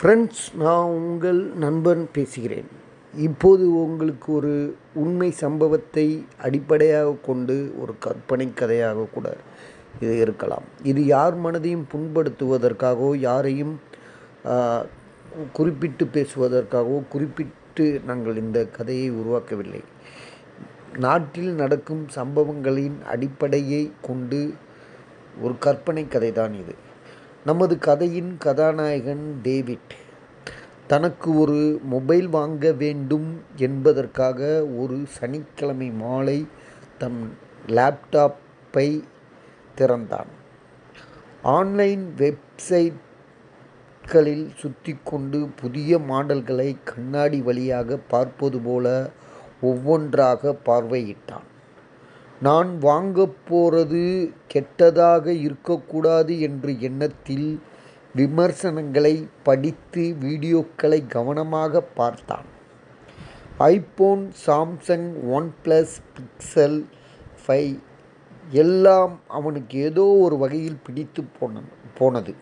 Friends நான் உங்கள் நண்பன் பேசுகிறேன். இப்போது உங்களுக்கு ஒரு உண்மை சம்பவத்தை அடிப்படையாக கொண்டு ஒரு கற்பனை கதையாக கூட இது இருக்கலாம். இது யார் மனதையும் புண்படுத்துவதற்காகவோ யாரையும் குறிப்பிட்டு பேசுவதற்காகவோ குறிப்பிட்டு நாங்கள் இந்த கதையை உருவாக்கவில்லை. நாட்டில் நடக்கும் சம்பவங்களின் அடிப்படையை கொண்டு ஒரு கற்பனை கதை தான் இது. நமது கதையின் கதாநாயகன் டேவிட். தனக்கு ஒரு மொபைல் வாங்க வேண்டும் என்பதற்காக ஒரு சனிக்கிழமை மாலை தம் லேப்டாப்பை திறந்தான். ஆன்லைன் வெப்சைட்களில் சுற்றி கொண்டு புதிய மாடல்களை கண்ணாடி வழியாக பார்ப்பது போல ஒவ்வொன்றாக பார்வையிட்டான். நான் வாங்கப் போகிறது கெட்டதாக இருக்கக்கூடாது என்ற எண்ணத்தில் விமர்சனங்களை படித்து வீடியோக்களை கவனமாக பார்த்தான். IPhone Samsung OnePlus Pixel five எல்லாம் அவனுக்கு ஏதோ ஒரு வகையில் பிடித்து போன போனது.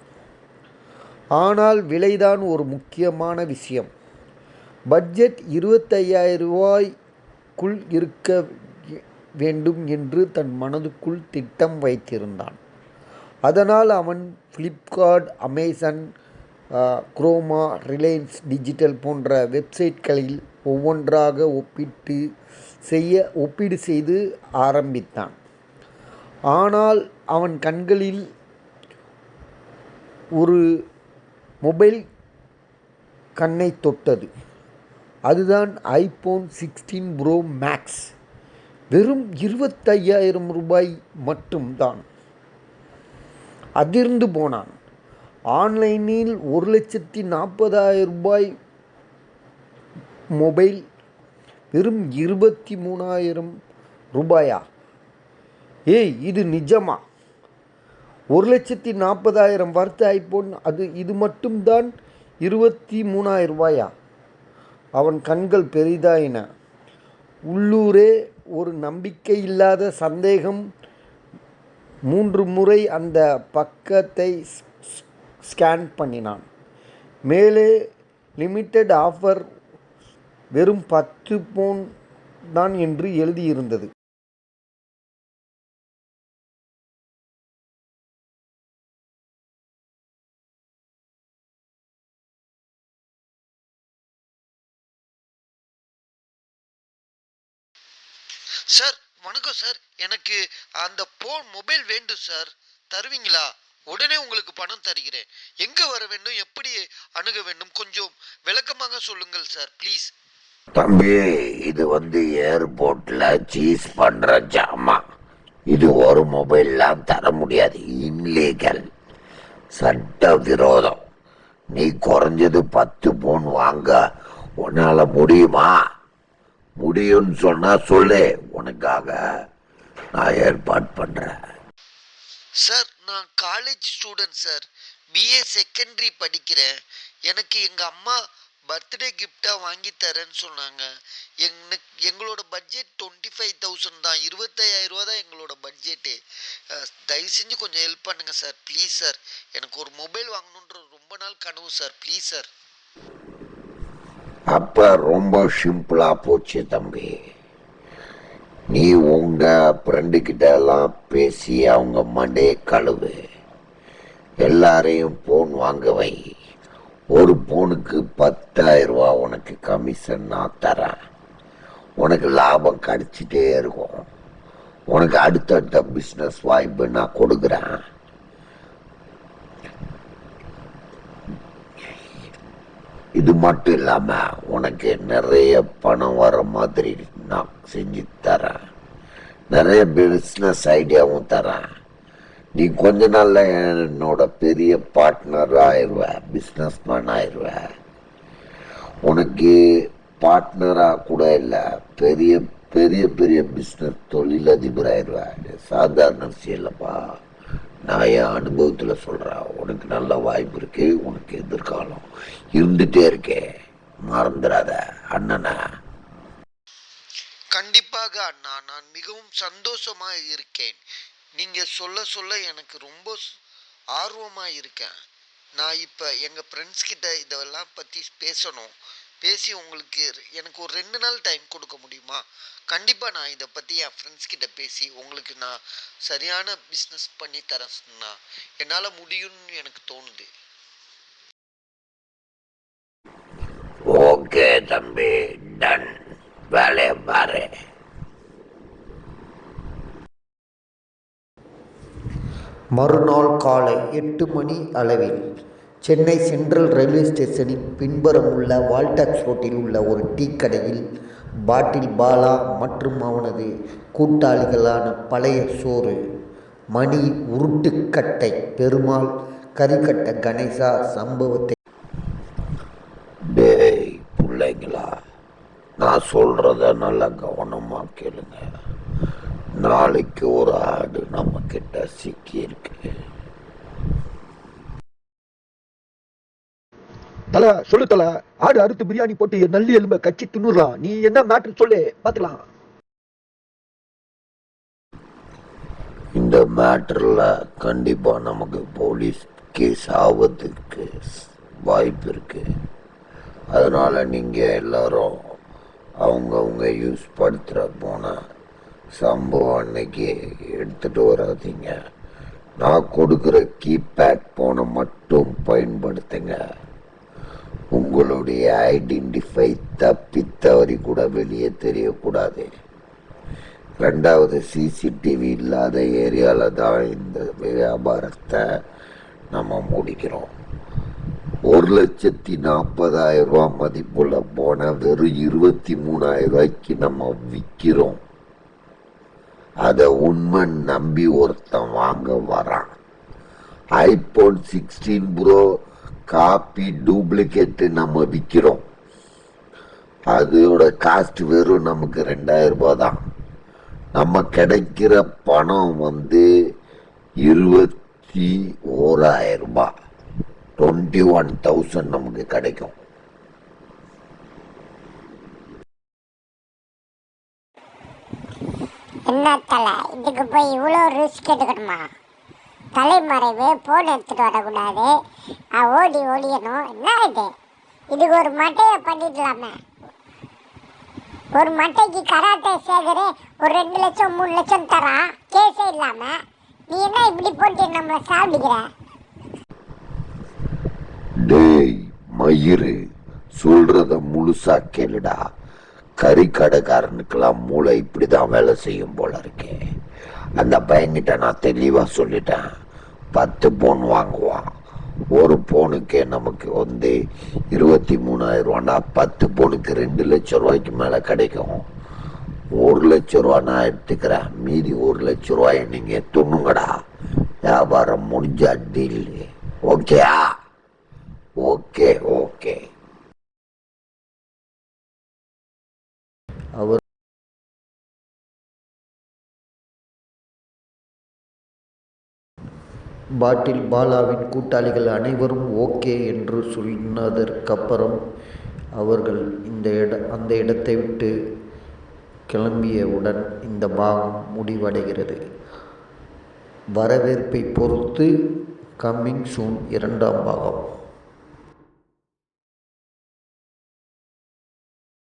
ஆனால் விலைதான் ஒரு முக்கியமான விஷயம். பட்ஜெட் இருபத்தையாயிரம் ரூபாய்க்குள் இருக்க வேண்டும் என்று தன் மனதுக்குள் திட்டம் வைத்திருந்தான். அதனால் அவன் ஃப்ளிப்கார்ட் அமேசான் குரோமா ரிலையன்ஸ் டிஜிட்டல் போன்ற வெப்சைட்களில் ஒவ்வொன்றாக ஒப்பிட்டு செய்ய ஒப்பீடு செய்து ஆரம்பித்தான். ஆனால் அவன் கண்களில் ஒரு மொபைல் கண்ணை தொட்டது. அதுதான் ஐபோன் சிக்ஸ்டீன் ப்ரோ மேக்ஸ். வெறும் இருபத்தையாயிரம் ரூபாய் மட்டும்தான். அதிர்ந்து போனான். ஆன்லைனில் ஒரு லட்சத்தி நாற்பதாயிரம் ரூபாய் மொபைல் வெறும் இருபத்தி மூணாயிரம் ரூபாயா? ஏய் இது நிஜமா? ஒரு லட்சத்தி நாற்பதாயிரம் வார்த்தை ஐபோன் அது இது மட்டும்தான் இருபத்தி மூணாயிரம் ரூபாயா? அவன் கண்கள் பெரிதாயின. உள்ளூரே ஒரு நம்பிக்கை இல்லாத சந்தேகம். மூன்று முறை அந்த பக்கத்தை ஸ்கேன் பண்ணினான். மேலே லிமிட்டெட் ஆஃபர் வெறும் பத்து போன் தான் என்று எழுதியிருந்தது. சார் வணக்கம் சார். எனக்கு அந்த போன் மொபைல் வேண்டும் சார். தருவீங்களா? உடனே உங்களுக்கு பணம் தருகிறேன். எங்கே வர வேண்டும்? எப்படி அணுக வேண்டும்? கொஞ்சம் விளக்கமாக சொல்லுங்கள் சார் ப்ளீஸ் தம்பி இது வந்து ஏர்போர்ட்ல சீஸ் பண்ற ஜாமான் இது ஒரு மொபைல்லாம் தர முடியாது. இன்லீகல் சட்ட விரோதம் நீ குறைஞ்சது பத்து போன் வாங்க. உன்னால முடியுமா? முடியும்னு சொன்னா சொல்லு. உனக்காக நான் ஏற்பாடு பண்றேன். சார் நான் college student sir BA secondary படிக்கிறேன். எனக்கு எங்க அம்மா பர்த்டே கிஃப்டா வாங்கி தரேன்னு சொன்னாங்க. எங்களுக்கு எங்களோட பட்ஜெட் டுவெண்ட்டி ஃபைவ் தௌசண்ட் தான். இருபத்தையாயிரம் ரூபா தான் எங்களோட பட்ஜெட்டு தயவு செஞ்சு கொஞ்சம் ஹெல்ப் பண்ணுங்க சார் ப்ளீஸ் சார் எனக்கு ஒரு மொபைல் வாங்கணுன்ற ரொம்ப நாள் கனவு சார் ப்ளீஸ் சார் அப்ப ரொம்ப சிம்பிளா போச்சு தம்பி. நீ உங்க ஃப்ரெண்டுக்கிட்ட எல்லாம் பேசி அவங்க மண்டே கழுவு. எல்லாரையும் போன் வாங்க வை. ஒரு போனுக்கு பத்தாயிரம் ரூபா உனக்கு கமிஷன் நான் தரேன். உனக்கு லாபம் கிடச்சிட்டே இருக்கும். உனக்கு அடுத்தடுத்த பிஸ்னஸ் வாய்ப்பு நான் கொடுக்குறேன். இது மட்டும் இல்லாமல் உனக்கு நிறைய பணம் வர மாதிரி நான் செஞ்சு தரேன். நிறைய பிஸ்னஸ் ஐடியாவும் தரேன். நீ கொஞ்ச நாளில் என்னோட பெரிய பார்ட்னராக ஆயிடுவ பிஸ்னஸ் மேன் ஆயிடுவ உனக்கு பார்ட்னராக கூட இல்லை பெரிய பெரிய பெரிய பிஸ்னஸ் தொழிலதிபர் ஆயிடுவ சாதாரண செய்யலப்பா நான் என் அனுபவத்தில் சொல்கிறேன் உனக்கு நல்ல வாய்ப்பு இருக்கு உனக்கு எதிர்காலம் இருந்துட்டே இருக்கே. மறந்துடாத அண்ணனா. கண்டிப்பாக அண்ணா நான் மிகவும் சந்தோஷமாக இருக்கேன். நீங்கள் சொல்ல சொல்ல எனக்கு ரொம்ப ஆர்வமாக இருக்கேன். நான் இப்போ எங்கள் ஃப்ரெண்ட்ஸ் கிட்ட இதெல்லாம் பற்றி பேசணும். பேசி உங்களுக்கு எனக்கு ஒரு ரெண்டு நாள் டைம் கொடுக்க முடியுமா? கண்டிப்பாக நான் இதை பற்றி என் ஃப்ரெண்ட்ஸ் கிட்ட பேசி உங்களுக்கு நான் சரியான பிஸ்னஸ் பண்ணி தரேன்னா என்னால் முடியும்னு எனக்கு தோணுது. ஓகே தம்பி டன் வேலையை பாரு மறுநாள் காலை எட்டு மணி அளவில் சென்னை சென்ட்ரல் ரயில்வே ஸ்டேஷனின் பின்புறம் உள்ள வால்டாக்ஸ் ரோட்டில் உள்ள ஒரு டீ கடையில் பாட்டில் பாலா மற்றும் அவனது கூட்டாளிகளான பழைய சோறு மணி உருட்டுக்கட்டை பெருமாள் கரிக்கட்ட கணேசா சம்பவத்தை டேய் பிள்ளைங்களா. நான் சொல்றத நல்லா கவனமா கேளுங்க. நாளைக்கு ஒரு ஆடு நம்ம கிட்ட சிக்கி இருக்கு தல சொல்லு தல. ஆடு அறுத்து பிரியாணி போட்டு நல்லி எலும்ப கச்சி தின்னுறான் நீ என்ன மேட்ரு சொல்லு? பாத்துக்கலாம். இந்த மேட்டர்ல கண்டிப்பா நமக்கு போலீஸ் கேஸ் ஆவதுக்கு வாய்ப்பு இருக்கு. அதனால நீங்க எல்லாரும் அவங்கவுங்க யூஸ் படுத்துகிற போன சம்பவம் அன்னைக்கு எடுத்துகிட்டு வராதீங்க. நான் கொடுக்குற கீபேட் போனை மட்டும் பயன்படுத்துங்க. உங்களுடைய ஐடென்டிஃபை தப்பி தவறி கூட வெளியே தெரியக்கூடாது. ரெண்டாவது சிசிடிவி இல்லாத ஏரியாவில் தான் இந்த வியாபாரத்தை நம்ம முடிக்கிறோம். ஒரு லட்சத்தி நாற்பதாயிரம் ரூபா மதிப்புள்ள போன வெறும் இருபத்தி மூணாயிரம் ரூபாய்க்கு நம்ம விற்கிறோம் அதை உண்மை நம்பி ஒருத்தன் வாங்க வரான். IPhone sixteen pro copy duplicate நம்ம விற்கிறோம் அதோட காஸ்ட் வெறும் நமக்கு ரெண்டாயிரம் ரூபாய் தான். நம்ம கிடைக்கிற பணம் வந்து இருபத்தி ஓராயிரம் ரூபாய் டுவெண்ட்டி ஒன் தௌசண்ட் நமக்கு கிடைக்கும். என்ன தலை இதுக்கு போய் இவ்வளோ ரிஸ்க் எடுக்கணுமா? தலைமறைவு போன் எடுத்துகிட்டு வரக்கூடாது. ஓடி ஒளியணும் என்ன இது? இதுக்கு ஒரு மட்டையை பண்ணிடலாமே. ஒரு மட்டைக்கு கராட்டை சேகரு ஒரு ரெண்டு லட்சம் மூணு லட்சம் தரான் கேஸே இல்லாமல் நீ என்ன இப்படி போட்டு நம்மளை சாப்பிடுகிற? டேய் மயிறு சொல்றத முழுசா கேளுடா. கறி கடைக்காரனுக்கெல்லாம் மூளை இப்படிதான் வேலை செய்யும் போல இருக்கே. அந்த பையன்கிட்ட நான் தெளிவா சொல்லிட்டேன். பத்து பவுன் வாங்குவான். ஒரு பவுனுக்கே நமக்கு வந்து இருபத்தி மூணாயிரம் ரூபான்னா பத்து பவுனுக்கு ரெண்டு லட்சம் ரூபாய்க்கு மேலே கிடைக்கும். ஒரு லட்சம் ரூபா நான் எடுத்துக்கிறேன். மீதி ஒரு லட்ச ரூபாய் நீங்கள் துண்ணுங்கடா. வியாபாரம் முடிஞ்சா டீல். ஓகேயா? பாட்டில் பாலாவின் கூட்டாளிகள் அனைவரும் ஓகே என்று சொன்னதற்கப்புறம் அவர்கள் இந்த இட அந்த இடத்தை விட்டு கிளம்பியவுடன் இந்த பாகம் முடிவடைகிறது. வரவேற்பை பொறுத்து கம்மிங் சூன் இரண்டாம் பாகம்.